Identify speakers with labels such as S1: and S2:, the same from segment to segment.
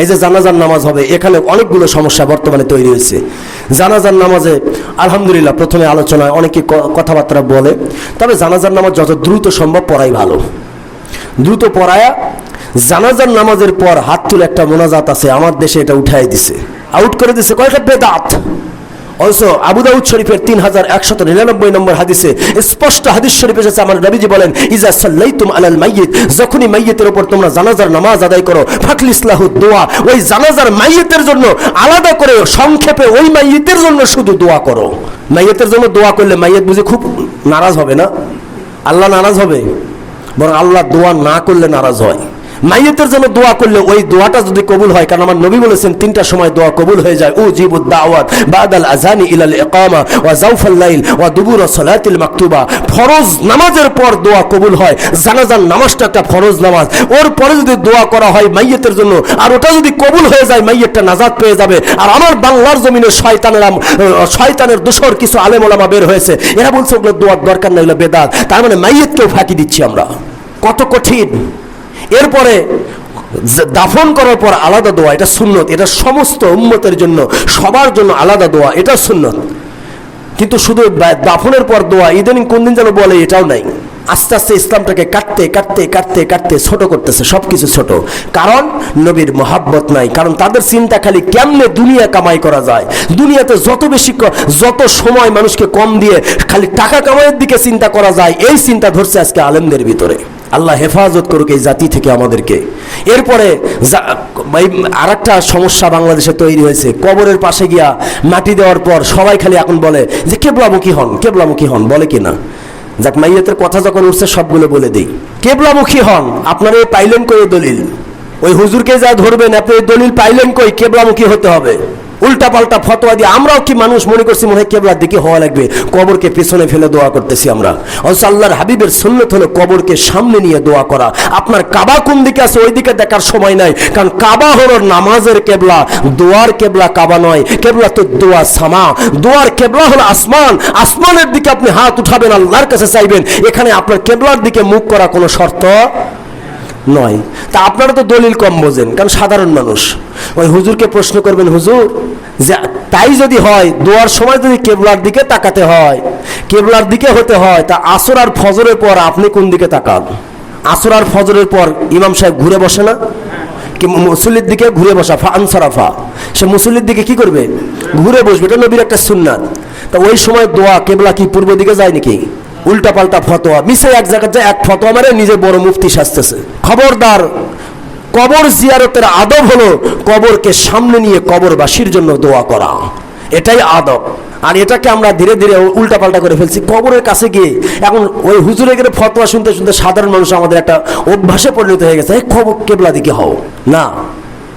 S1: এই যে জানাজার নামাজ হবে, এখানে অনেকগুলো সমস্যা বর্তমানে তৈরি হয়েছে। জানাজার নামাজে আলহামদুলিল্লাহ প্রথমে আলোচনায় অনেকে কথাবার্তা বলে, তবে জানাজার নামাজ যত দ্রুত সম্ভব পড়াই ভালো। দ্রুত পড়ায়া জানাজার নামাজের পর হাত তুলে একটা মোনাজাত আছে, আমার দেশে এটা উঠাই দিছে। আউট করে দিছে কয়েকটা বেদাত? অবশ্য আবু দাউদ শরীফের তিন হাজার একশত নিরানব্বই নম্বর হাদিসে স্পষ্ট হাদিস শরীফ এসেছে। আমার নবীজি বলেন, ইজা সাল্লাই তুম আলাল মাইয়িত যখনই মাইয়িতের উপর তোমরা জানাজার নামাজ আদায় করো ফাকল ইসলাহু দোয়া, ওই জানাজার মাইয়িতের জন্য আলাদা করে সংক্ষেপে ওই মাইয়িতের জন্য শুধু দোয়া করো। মাইয়িতের জন্য দোয়া করলে মাইয়িত বুঝে খুব নারাজ হবে না? আল্লাহ নারাজ হবে? বরং আল্লাহ দোয়া না করলে নারাজ হয়। মাইয়তের জন্য দোয়া করলে ওই দোয়াটা যদি কবুল হয়, কারণ আমার নবী বলেছেন, তিনটা সময় দোয়া কবুল হয়ে যায়। ও জিবুদ দাওয়াত, বাদাল আজানি ইলাল ইকামা, ওয়া জাউফাল লাইল, ওয়া দুবুর সালাতিল মাকতুবা। ফরজ নামাজের পর দোয়া কবুল হয়, জানাজার নামাজটা একটা ফরজ নামাজ। ওর পরে যদি দোয়া করা হয় মাইয়তের জন্য, আর ওটা যদি কবুল হয়ে যায়, মাইয়তটা নাজাত পেয়ে যাবে। আর আমার বাংলার জমিনে শয়তানের শয়তানের দোষর কিছু আলেম ওলামা বের হয়েছে। এরা বলছে, ওগুলো দোয়ার দরকার নাই, ওগুলো বেদাত। তার মানে মাইয়তকেও ফাঁকি দিচ্ছি আমরা। কত কঠিন। এরপরে দাফন করার পর আলাদা দোয়া, এটা সুন্নত। এটা সমস্ত উম্মতের জন্য, সবার জন্য আলাদা দোয়া, এটা সুন্নত। কিন্তু শুধু দাফনের পর দোয়া, ইদানিং কোন দিন যেন বলে, এটাও নাই। আস্তে আস্তে ইসলামটাকে কাটতে কাটতে কাটতে কাটতে ছোট করতেছে সব কিছু ছোট। কারণ, নবীর মহাব্বত নাই। কারণ তাদের চিন্তা খালি কেমনে দুনিয়া কামাই করা যায়? দুনিয়াতে যত বেশি যত সময় মানুষকে কম দিয়ে খালি টাকা কামাইয়ের দিকে চিন্তা করা যায়, এই চিন্তা ধরছে আজকে আলেমদের ভিতরে। আল্লাহ হেফাজত করুক এই জাতি থেকে আমাদেরকে। এরপরে আর একটা সমস্যা বাংলাদেশে তৈরি হয়েছে। কবরের পাশে গিয়া মাটি দেওয়ার পর সবাই খালি এখন বলে যে, কেবলামুখী হন কেবলামুখী হন। বলে কি না যাক, মাইয়াতের কথা যখন উঠছে, সবগুলো বলে দিই। কেবলামুখী হন, আপনারা পাইলেন কই দলিল? ওই হুজুরকে যা ধরবেন, আপনি দলিল পাইলেন কই? কেবলামুখী হতে হবে। উল্টা পাল্টা ফতোয়া দিয়ে আমরাও কি মানুষ মনে করছি মনে হয় কেবলার দিকে হওয়া লাগবে? কবরকে পেছনে ফেলে দোয়া করতেছি আমরা। অথচ আল্লাহর হাবিবের সুন্নত হলো কবরকে সামনে নিয়ে দোয়া করা। আপনার কাবা কোন দিকে আছে, ওই দিকে দেখার সময় নাই। কারণ কাবা হলো নামাজের কেবলা, দোয়ার কেবলা কাবা নয়। কেবলা তো দোয়া সামা। দোয়ার কেবলা হলো আসমান। আসমানের দিকে আপনি হাত উঠাবেন, আল্লাহর কাছে চাইবেন। এখানে আপনার কেবলার দিকে মুখ করা কোনো শর্ত নয়। তা আপনারা তো দলিল কম বোঝেন, কারণ সাধারণ মানুষ। ওই হুজুরকে প্রশ্ন করবেন, হুজুর, যে তাই যদি হয়, দোয়ার সময় যদি কেবলার দিকে তাকাতে হয়, কেবলার দিকে হতে হয়, তা আসর আর ফজরের পর আপনি কোন দিকে তাকান? আসর আর ফজরের পর ইমাম সাহেব ঘুরে বসে না? মুসল্লির দিকে ঘুরে বসা, ফা আনসারাফা। সে মুসল্লির দিকে কি করবে? ঘুরে বসবে, এটা নবীর একটা সুন্নাত। তা ওই সময় দোয়া, কেবলা কি পূর্ব দিকে যায় নাকি? উল্টা পাল্টা ফতোয়া। মিশে এক জায়গায় যায়, এক ফতোয়া মারে, নিজে বড় মুফতি সাজতেছে। খবরদার, কবর জিয়ারতের আদব হলো কবরকে সামনে নিয়ে কবরবাসীর জন্য দোয়া করা। এটাই আদব। আর এটাকে আমরা ধীরে ধীরে উল্টা পাল্টা করে ফেলছি। কবরের কাছে গিয়ে এখন ওই হুজুরে গেলে ফতোয়া শুনতে শুনতে সাধারণ মানুষ আমাদের একটা অভ্যাসে পরিণত হয়ে গেছে। খবর, কেবলা দিকে হও। না।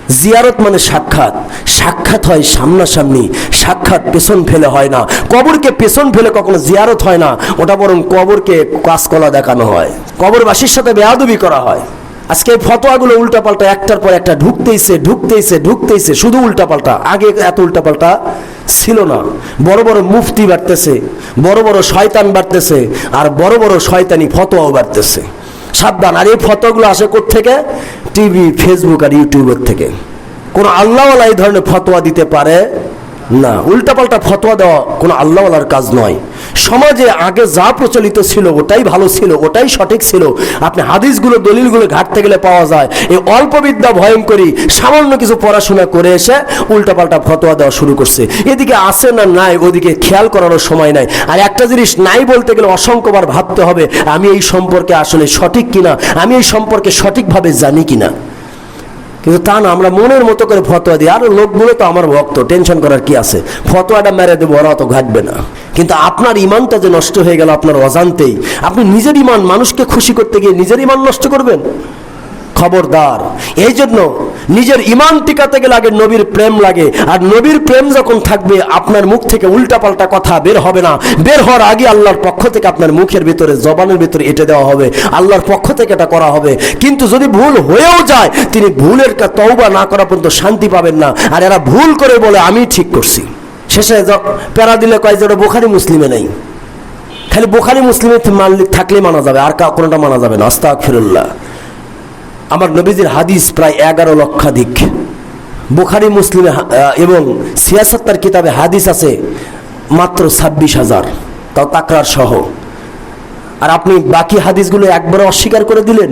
S1: জিয়ারত মানে সাক্ষাৎ। সাক্ষাৎ হয় সামনাসামনি। সাক্ষাৎ পেছন ফেলে হয় না। কবরকে পেছন ফেলে কখনো জিয়ারত হয় না। ওটা বরং কবরকে কাজকলা দেখানো হয়। কবরবাসীর সাথে বেয়াদবি করা হয়। আজকে ফতোয়াগুলো উল্টাপাল্টা একটার পর একটা ঢুকতেইছে ঢুকতেইছে ঢুকতেইছে। শুধু উল্টাপাল্টা। আগে এত উল্টাপাল্টা ছিল না। বড় বড় মুফতি বাড়তেছে, বড় বড় শয়তান বাড়তেছে, আর বড় বড় শয়তানি ফতোয়াও বাড়তেছে। সাবধান। আর এই ফতোয়াগুলো আসে থেকে টিভি ফেসবুক আর ইউটিউবের থেকে। কোনো আল্লাহওয়ালা এই ধরনের ফতোয়া দিতে পারে না। উল্টাপাল্টা ফতোয়া দেওয়া কোনো আল্লাহওয়ালার কাজ নয়। সমাজে আগে যা প্রচলিত ছিল, ওটাই ভালো ছিল, ওটাই সঠিক ছিল। আপনি হাদিসগুলো, দলিলগুলো ঘাটতে গেলে পাওয়া যায়। এই অল্প বিদ্যা ভয়ঙ্করী, সামান্য কিছু পড়াশোনা করে এসে উল্টাপাল্টা ফতোয়া দেওয়া শুরু করছে। এদিকে আসে না নাই, ওদিকে খেয়াল করানোর সময় নাই। আর একটা জিনিস নাই বলতে গেলে অসংখ্যবার ভাবতে হবে, আমি এই সম্পর্কে আসলে সঠিক কিনা? আমি এই সম্পর্কে সঠিকভাবে জানি কিনা? কিন্তু তা না, আমরা মনের মতো করে ফতোয়া দিই। আর লোকগুলো তো আমার ভক্ত, টেনশন করার কি আছে? ফতোয়াটা মেরে দেবো, ওরা অত ঘাটবে না। কিন্তু আপনার ইমানটা যে নষ্ট হয়ে গেল আপনার অজান্তেই। আপনি নিজের ইমান মানুষকে খুশি করতে গিয়ে নিজের ইমান নষ্ট করবেন? খবরদার। এই জন্য নিজের ইমান টিকাতে গেলে আগে নবীর প্রেম লাগে। আর নবীর প্রেম যখন থাকবে, আপনার মুখ থেকে উল্টাপাল্টা কথা বের হবে না। বের হওয়ার আগে আল্লাহর পক্ষ থেকে আপনার মুখের ভিতরে, জবানের ভিতরে এটে দেওয়া হবে। আল্লাহর পক্ষ থেকে এটা করা হবে। কিন্তু যদি ভুল হয়েও যায়, তিনি ভুলের তওবা না করা পর্যন্ত শান্তি পাবেন না। আর এরা ভুল করে বলে, আমি ঠিক করছি। শেষে প্যারা দিলে কয় যে ওটা বোখারি মুসলিমে নেই। খালি বোখারি মুসলিমে মানলে থাকলে মানা যাবে, আর কোনোটা মানা যাবে না। আস্তাক ফিরুল্লাহ আমার নবীজির হাদিস প্রায় এগারো লক্ষাধিক। বুখারি মুসলিমে এবং সিয়াসত্তার কিতাবে হাদিস আছে, মাত্র ছাব্বিশ হাজার। তাও তাকরার সহ। আর আপনি বাকি হাদিসগুলো একবার অস্বীকার করে দিলেন?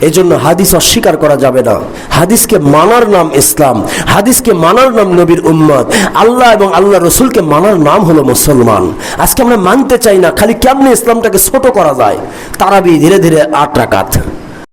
S1: এই জন্য হাদিস অস্বীকার করা যাবে না। হাদিসকে মানার নাম ইসলাম, হাদিসকে মানার নাম নবীর উম্মত। আল্লাহ এবং আল্লাহ রসুলকে মানার নাম হলো মুসলমান। আজকে আমরা মানতে চাই না, খালি কেমনে ইসলামটাকে ছোট করা যায়? তারাবি ধীরে ধীরে আট রাকাত।